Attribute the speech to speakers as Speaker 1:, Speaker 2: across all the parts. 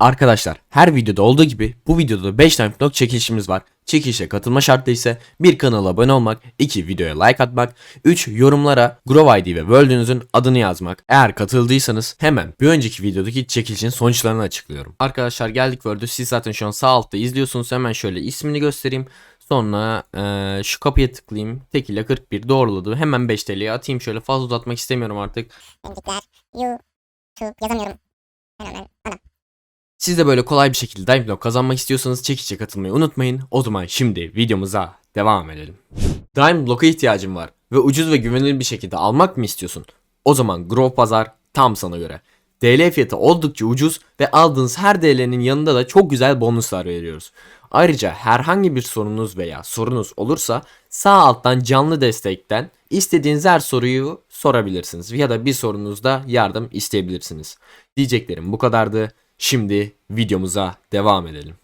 Speaker 1: Arkadaşlar her videoda olduğu gibi bu videoda da 5 tane blok çekilişimiz var. Çekilişe katılma şartı ise 1 kanala abone olmak, 2 videoya like atmak, 3 yorumlara Grove ID ve World'ünüzün adını yazmak. Eğer katıldıysanız hemen bir önceki videodaki çekilişin sonuçlarını açıklıyorum. Arkadaşlar geldik World'ü siz zaten şu an sağ altta izliyorsunuz hemen şöyle ismini göstereyim. Sonra eee, şu kapıya tıklayayım. Tekile 41 doğruladı. Hemen 5 TL'ye atayım şöyle fazla uzatmak istemiyorum artık.
Speaker 2: Öncelikler YouTube yazamıyorum. Fenomen ana.
Speaker 1: Siz de böyle kolay bir şekilde Diamond Block kazanmak istiyorsanız çekişe katılmayı unutmayın. O zaman şimdi videomuza devam edelim. Diamond Block'a ihtiyacın var ve ucuz ve güvenilir bir şekilde almak mı istiyorsun? O zaman Grove Pazar tam sana göre. DL fiyatı oldukça ucuz ve aldığınız her DL'nin yanında da çok güzel bonuslar veriyoruz. Ayrıca herhangi bir sorunuz veya sorunuz olursa sağ alttan canlı destekten istediğiniz her soruyu sorabilirsiniz ya da bir sorunuzda yardım isteyebilirsiniz. Diyeceklerim bu kadardı. Şimdi videomuza devam edelim.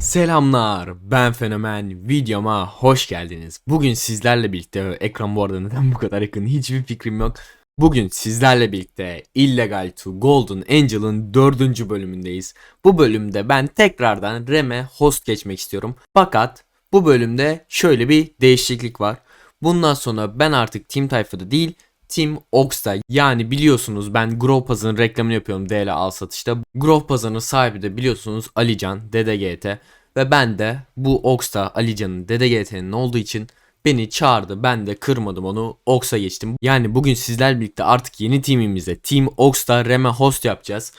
Speaker 1: Selamlar ben Fenomen videoma hoş geldiniz. Bugün sizlerle birlikte ekran bu arada neden bu kadar yakın hiçbir fikrim yok. Bugün sizlerle birlikte Illegal to Golden Angel'ın dördüncü bölümündeyiz. Bu bölümde ben tekrardan REM'e host geçmek istiyorum. Fakat bu bölümde şöyle bir değişiklik var. Bundan sonra ben artık Team Tayfa'da değil Team Ox'ta yani biliyorsunuz ben Grove Pazar'ın reklamını yapıyorum DL al satışta. Grove Pazar'ın sahibi de biliyorsunuz Alican DDGT ve ben de bu Ox'ta Alican'ın DDGT'nin olduğu için beni çağırdı ben de kırmadım onu Ox'a geçtim. Yani bugün sizler birlikte artık yeni teamimizde Team Ox'ta Reme host yapacağız.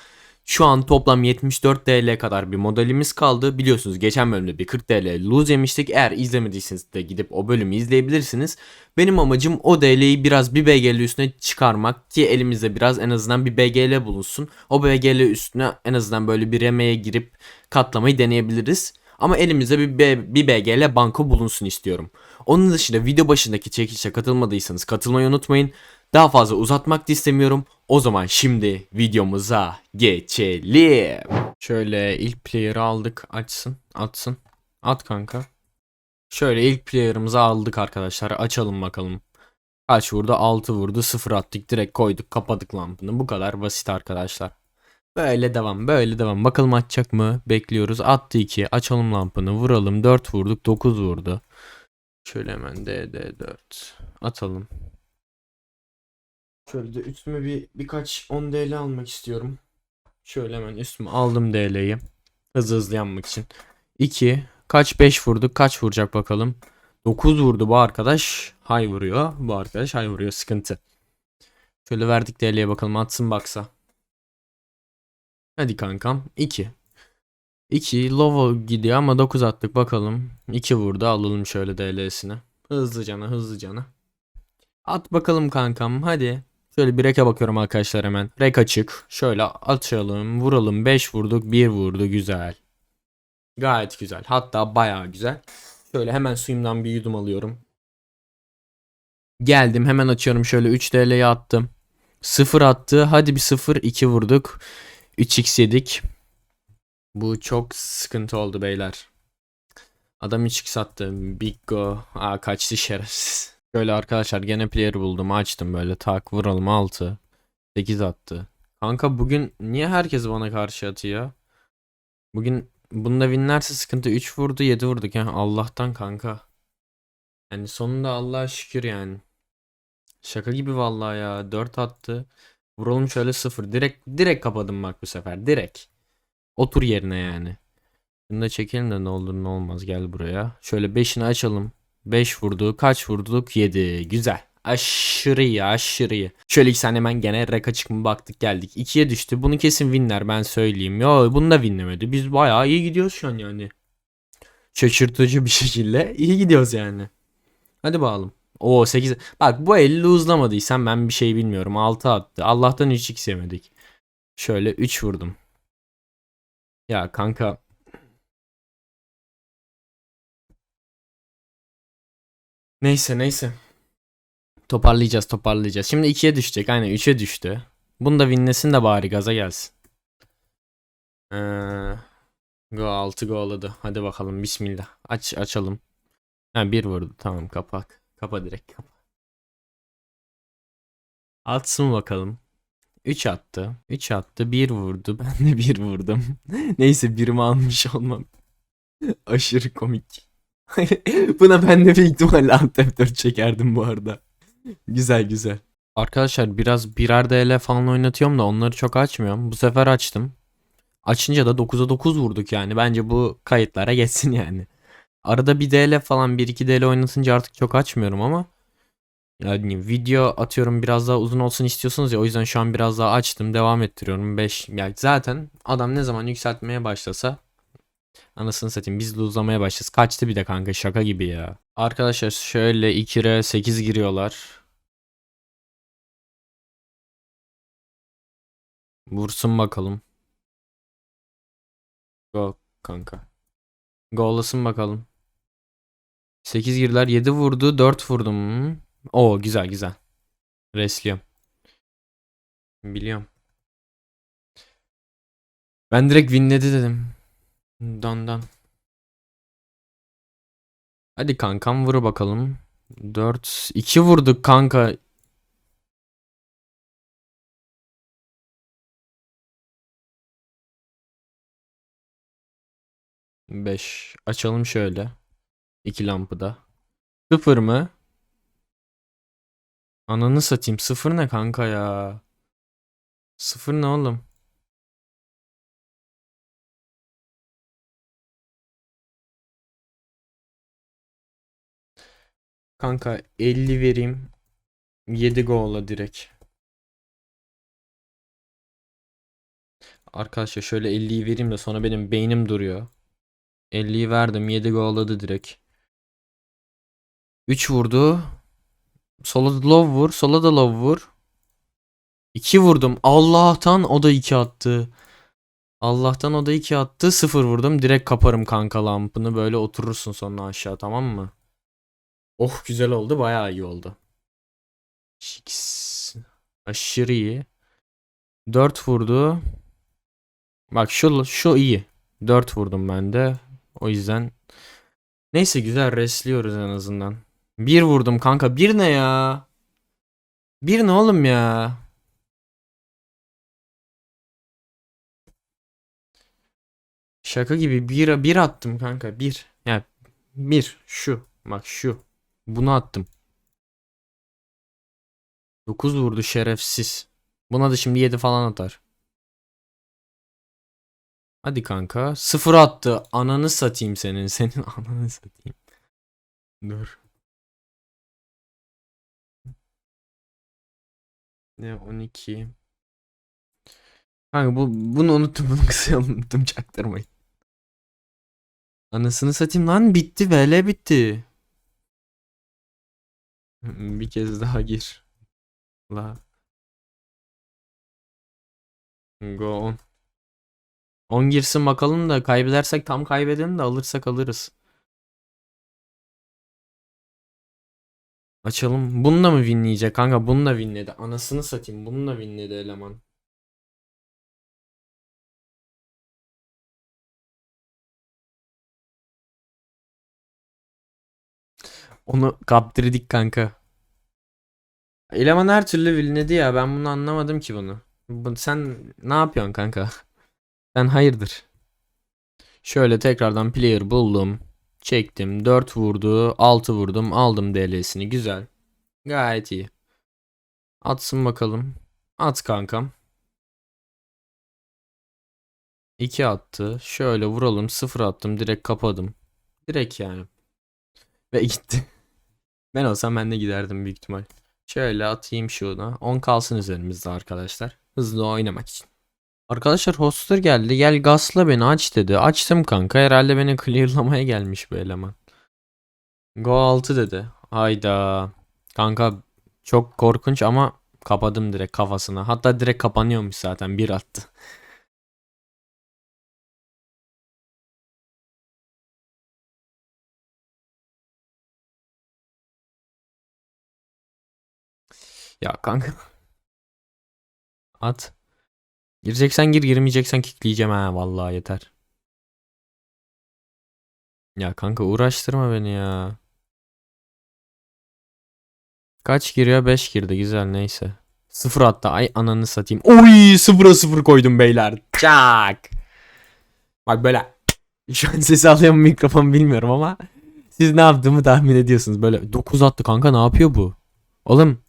Speaker 1: Şu an toplam 74 TL kadar bir modelimiz kaldı. Biliyorsunuz geçen bölümde bir 40 TL lose yemiştik. Eğer izlemediyseniz de gidip o bölümü izleyebilirsiniz. Benim amacım o DL'yi biraz bir BGL üstüne çıkarmak ki elimizde biraz en azından bir BGL bulunsun. O BGL üstüne en azından böyle bir remeye girip katlamayı deneyebiliriz. Ama elimizde bir, B, bir BGL banko bulunsun istiyorum. Onun dışında video başındaki çekilişe katılmadıysanız katılmayı unutmayın. Daha fazla uzatmak da istemiyorum. O zaman şimdi videomuza geçelim. Şöyle ilk player'ı aldık. Açsın. Atsın. At kanka. Şöyle ilk player'ımızı aldık arkadaşlar. Açalım bakalım. Kaç vurdu? 6 vurdu. 0 attık. Direkt koyduk. Kapadık lampını. Bu kadar basit arkadaşlar. Böyle devam. Böyle devam. Bakalım atacak mı? Bekliyoruz. Attı 2. Açalım lampını. Vuralım. 4 vurduk. 9 vurdu. Şöyle hemen DD4. Atalım. Şöyle de üstüme bir birkaç 10 DL almak istiyorum. Şöyle hemen üstüme aldım DL'yi. Hızlı hızlı yanmak için. 2. Kaç 5 vurduk? Kaç vuracak bakalım. 9 vurdu bu arkadaş. Hay vuruyor. Bu arkadaş hay vuruyor. Sıkıntı. Şöyle verdik DL'ye bakalım. Atsın baksa. Hadi kankam. 2. 2 low gidiyor ama 9 attık bakalım. 2 vurdu. Alalım şöyle DL'sini. Hızlıcana hızlıcana. At bakalım kankam hadi. Şöyle bir reke bakıyorum arkadaşlar hemen. Rek açık. Şöyle açalım. Vuralım. 5 vurduk. 1 vurdu. Güzel. Gayet güzel. Hatta bayağı güzel. Şöyle hemen suyumdan bir yudum alıyorum. Geldim hemen açıyorum. Şöyle 3 TL'ye attım. 0 attı. Hadi bir 0. 2 vurduk. 3x yedik. Bu çok sıkıntı oldu beyler. Adam 3x attı. Big go. Aa kaçtı şerefsiz. Böyle arkadaşlar gene player buldum. Açtım böyle tak vuralım 6. 8 attı. Kanka bugün niye herkes bana karşı atıyor? Bugün bunda winlerse sıkıntı 3 vurdu 7 vurduk yani Allah'tan kanka. Yani sonunda Allah'a şükür yani. Şaka gibi vallahi ya 4 attı. Vuralım şöyle 0. Direkt direkt kapadım bak bu sefer. Direkt. Otur yerine yani. Bunu da çekelim de ne olur ne olmaz gel buraya. Şöyle 5'ini açalım. 5 vurdu. Kaç vurduk? 7. Güzel. Aşırı iyi aşırı iyi. Şöyle iki saniye hemen gene rek açık mı baktık geldik. 2'ye düştü. Bunu kesin winler ben söyleyeyim. Yo bunu da winlemedi. Biz bayağı iyi gidiyoruz şu an yani. Şaşırtıcı bir şekilde iyi gidiyoruz yani. Hadi bakalım. O 8. Bak bu el lose'lamadıysam ben bir şey bilmiyorum. 6 attı. Allah'tan 3x yemedik. Şöyle 3 vurdum. Ya kanka Neyse neyse. Toparlayacağız toparlayacağız. Şimdi 2'ye düşecek. Aynen 3'e düştü. Bunu da winlesin de bari gaza gelsin. Ee, go 6 goladı. Hadi bakalım bismillah. Aç açalım. Ha 1 vurdu. Tamam kapak. Kapa direkt kapa. Atsın bakalım. 3 attı. 3 attı. 1 vurdu. Ben de 1 vurdum. Neyse birimi almış olmam. Aşırı komik. Buna ben de bir ihtimalle Antep 4 çekerdim bu arada. Güzel güzel. Arkadaşlar biraz birer DL falan oynatıyorum da onları çok açmıyorum. Bu sefer açtım. Açınca da 9'a 9 vurduk yani. Bence bu kayıtlara geçsin yani. Arada bir DL falan 1-2 DL oynatınca artık çok açmıyorum ama yani video atıyorum biraz daha uzun olsun istiyorsunuz ya o yüzden şu an biraz daha açtım devam ettiriyorum 5 yani zaten adam ne zaman yükseltmeye başlasa anasını satayım biz uzamaya başlarız kaçtı bir de kanka şaka gibi ya arkadaşlar şöyle 2're 8 giriyorlar vursun bakalım go kanka go'lasın bakalım 8 girdiler 7 vurdu 4 vurdum Oo güzel güzel. Resliyorum. Biliyorum. Ben direkt winledi dedim. Dan dan. Hadi kankam vur bakalım. 4 2 vurduk kanka. Beş. Açalım şöyle. İki lampı da. Sıfır mı? Ananı satayım. Sıfır ne kanka ya? Sıfır ne oğlum? Kanka 50 vereyim. 7 goal'a direkt. Arkadaşlar şöyle 50'yi vereyim de sonra benim beynim duruyor. 50'yi verdim 7 goal'ladı direkt. 3 vurdu. Sola da low vur. Sola da low vur. 2 vurdum. Allah'tan o da 2 attı. Allah'tan o da 2 attı. 0 vurdum. Direkt kaparım kanka lampını. Böyle oturursun sonra aşağı tamam mı? Oh güzel oldu. Bayağı iyi oldu. Şiks. Aşırı iyi. 4 vurdu. Bak şu şu iyi. 4 vurdum ben de. O yüzden neyse güzel resliyoruz en azından. Bir vurdum kanka. Bir ne ya? Bir ne oğlum ya? Şaka gibi bir, bir attım kanka. Bir. Ya bir. Şu. Bak şu. Bunu attım. 9 vurdu şerefsiz. Buna da şimdi 7 falan atar. Hadi kanka. Sıfır attı. Ananı satayım senin. Senin ananı satayım. Dur. Ne 12. Kanka bu bunu unuttum bunu kısa unuttum çaktırmayın. Anasını satayım lan bitti VL bitti. Bir kez daha gir. La. Go on. 10 girsin bakalım da kaybedersek tam kaybedelim de alırsak alırız. Açalım. Bununla mı winleyecek kanka? Bununla winledi. Anasını satayım. Bununla winledi eleman. Onu kaptırdık kanka. Eleman her türlü winledi ya. Ben bunu anlamadım ki bunu. Bu- Sen ne yapıyorsun kanka? Sen hayırdır? Şöyle tekrardan player buldum. Çektim. 4 vurdu. 6 vurdum. Aldım DL'sini. Güzel. Gayet iyi. Atsın bakalım. At kankam. 2 attı. Şöyle vuralım. 0 attım. Direkt kapadım. Direkt yani. Ve gitti. Ben olsam ben de giderdim büyük ihtimal. Şöyle atayım şuna. 10 kalsın üzerimizde arkadaşlar. Hızlı oynamak için. Arkadaşlar hoster geldi. Gel gasla beni aç dedi. Açtım kanka. Herhalde beni clearlamaya gelmiş bu eleman. Go 6 dedi. Hayda. Kanka çok korkunç ama kapadım direkt kafasına. Hatta direkt kapanıyormuş zaten. Bir attı. Ya kanka. At. Gireceksen gir girmeyeceksen kickleyeceğim ha vallahi yeter. Ya kanka uğraştırma beni ya. Kaç giriyor? 5 girdi güzel neyse. Sıfır hatta ay ananı satayım. Oy sıfıra sıfır koydum beyler. Çak. Bak böyle. Şu an sesi alıyor mikrofon bilmiyorum ama. Siz ne yaptığımı tahmin ediyorsunuz. Böyle 9 attı kanka ne yapıyor bu? Oğlum.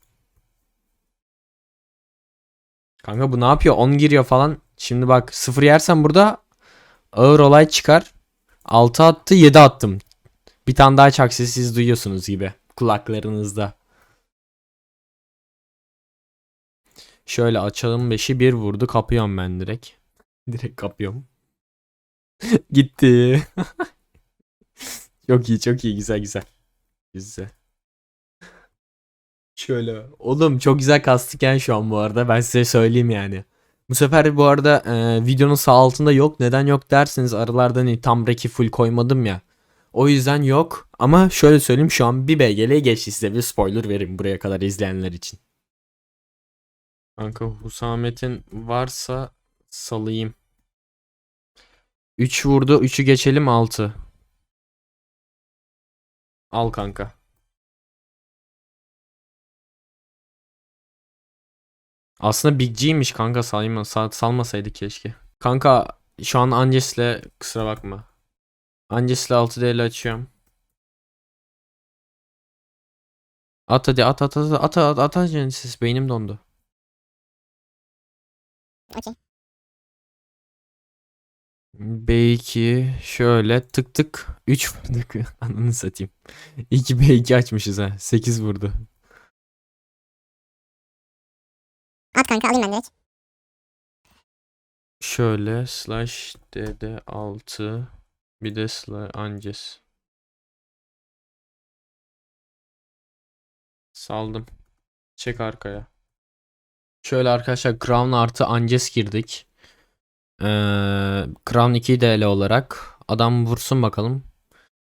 Speaker 1: Kanka bu ne yapıyor? 10 giriyor falan. Şimdi bak 0 yersen burada ağır olay çıkar. 6 attı 7 attım. Bir tane daha çak siz duyuyorsunuz gibi. Kulaklarınızda. Şöyle açalım 5'i 1 vurdu. Kapıyorum ben direkt. Direkt kapıyorum. Gitti. çok iyi çok iyi güzel güzel. Güzel. Şöyle. Oğlum çok güzel kastık yani şu an bu arada. Ben size söyleyeyim yani. Bu sefer bu arada e, videonun sağ altında yok. Neden yok derseniz aralardan hani tam reki full koymadım ya. O yüzden yok. Ama şöyle söyleyeyim şu an bir BGL geçti size bir spoiler vereyim buraya kadar izleyenler için. Kanka Husamet'in varsa salayım. 3 vurdu. 3'ü geçelim 6. Al kanka. Aslında Big G'ymiş kanka salma, sal- salmasaydık keşke. Kanka şu an Anges'le kusura bakma. Anges'le 6 DL açıyorum. At hadi at at at at at at at Genesis beynim dondu.
Speaker 2: Okey.
Speaker 1: B2 şöyle tık tık 3 vurduk. Ananı satayım. 2 B2 açmışız ha. 8 vurdu.
Speaker 2: Kanka alayım ben direkt.
Speaker 1: Şöyle slash dd6 bir de slash anges. Saldım. Çek arkaya. Şöyle arkadaşlar Crown artı Anges girdik. Ee, Crown 2 DL olarak. Adam vursun bakalım.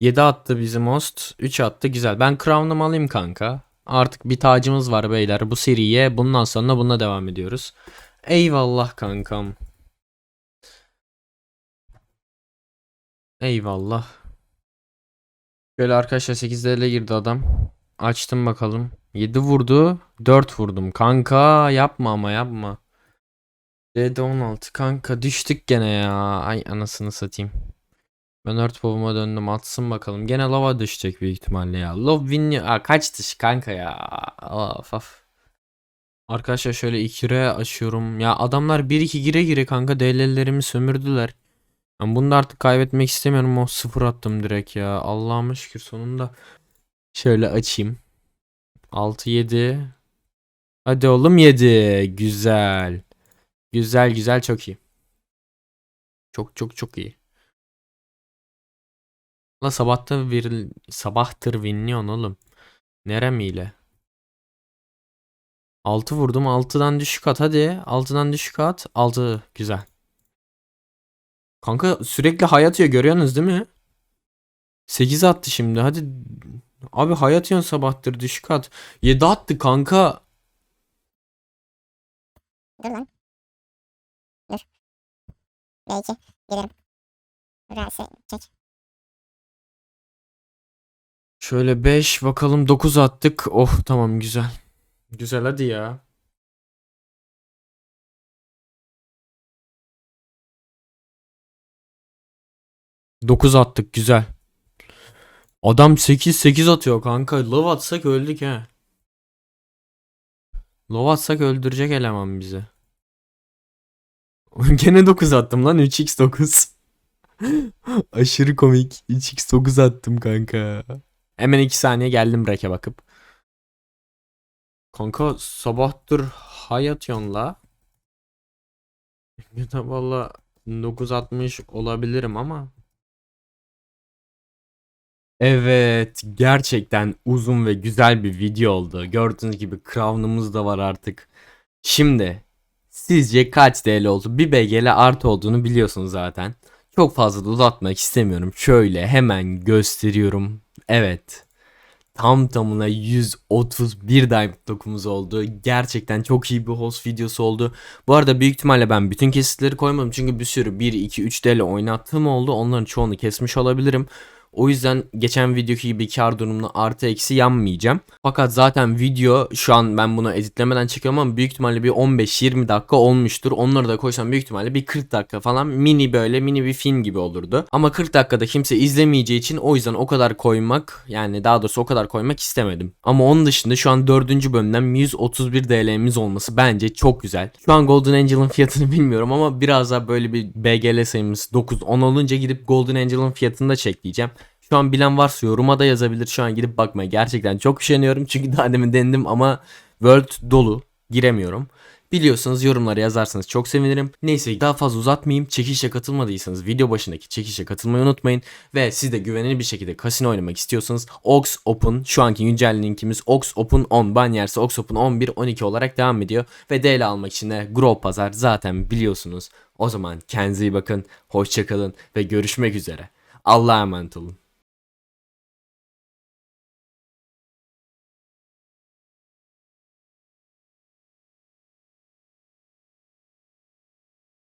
Speaker 1: 7 attı bizim host. 3 attı güzel. Ben Crown'umu alayım kanka. Artık bir tacımız var beyler. Bu seriye bundan sonra bununla devam ediyoruz. Eyvallah kankam. Eyvallah. Şöyle arkadaşlar 8 DL girdi adam. Açtım bakalım. 7 vurdu. 4 vurdum. Kanka yapma ama yapma. D'de 16. Kanka düştük gene ya. Ay anasını satayım. Ben Earth Bow'uma döndüm. Atsın bakalım. Gene lava düşecek büyük ihtimalle ya. Love win... Aa, kaç dış kanka ya. Of of. Arkadaşlar şöyle 2R açıyorum. Ya adamlar 1-2 gire gire kanka DL'lerimi sömürdüler. Ben bunu da artık kaybetmek istemiyorum. O sıfır attım direkt ya. Allah'ıma şükür sonunda. Şöyle açayım. 6 7. Hadi oğlum 7. Güzel. Güzel güzel çok iyi. Çok çok çok iyi. La sabahtır bir sabahtır winliyorsun oğlum. Neremiyle? 6 vurdum. 6'dan düşük at hadi. 6'dan düşük at. 6 güzel. Kanka sürekli hayat atıyor görüyorsunuz değil mi? 8 attı şimdi hadi. Abi hayat atıyorsun sabahtır düşük at. 7 attı kanka.
Speaker 2: Dur lan. Dur. B2. Gelirim. Rase çek.
Speaker 1: Şöyle 5 bakalım 9 attık. Oh tamam güzel. Güzel hadi ya. Dokuz attık güzel. Adam 8 8 atıyor kanka. Love atsak öldük he. Love atsak öldürecek eleman bizi. Gene 9 attım lan 3x9. Aşırı komik. 3x9 attım kanka. Hemen 2 saniye geldim reke bakıp. Kanka sabahtır hay atıyorsun la. Ya da valla 960 olabilirim ama. Evet gerçekten uzun ve güzel bir video oldu. Gördüğünüz gibi crown'umuz da var artık. Şimdi sizce kaç TL oldu? Bir BGL artı olduğunu biliyorsunuz zaten. Çok fazla da uzatmak istemiyorum. Şöyle hemen gösteriyorum. Evet. Tam tamına 131 Diamond dokumuz oldu. Gerçekten çok iyi bir host videosu oldu. Bu arada büyük ihtimalle ben bütün kesitleri koymadım. Çünkü bir sürü 1, 2, 3 DL oynattığım oldu. Onların çoğunu kesmiş olabilirim. O yüzden geçen videoki gibi kar durumunu artı eksi yanmayacağım. Fakat zaten video şu an ben bunu editlemeden çekiyorum ama büyük ihtimalle bir 15-20 dakika olmuştur. Onları da koysam büyük ihtimalle bir 40 dakika falan mini böyle mini bir film gibi olurdu. Ama 40 dakikada kimse izlemeyeceği için o yüzden o kadar koymak yani daha doğrusu o kadar koymak istemedim. Ama onun dışında şu an 4. bölümden 131 DL'miz olması bence çok güzel. Şu an Golden Angel'ın fiyatını bilmiyorum ama biraz daha böyle bir BGL sayımız 9-10 olunca gidip Golden Angel'ın fiyatını da çekleyeceğim. Şu an bilen varsa yoruma da yazabilir. Şu an gidip bakmaya gerçekten çok üşeniyorum. Çünkü daha demin denedim ama World dolu. Giremiyorum. Biliyorsanız yorumlara yazarsanız çok sevinirim. Neyse daha fazla uzatmayayım. Çekişe katılmadıysanız video başındaki çekişe katılmayı unutmayın. Ve siz de güvenilir bir şekilde kasino oynamak istiyorsanız Ox Open şu anki güncel linkimiz Ox Open 10 Banyerse Ox Open 11 12 olarak devam ediyor. Ve DL almak için de Grow Pazar zaten biliyorsunuz. O zaman kendinize iyi bakın. Hoşçakalın ve görüşmek üzere. Allah'a emanet olun.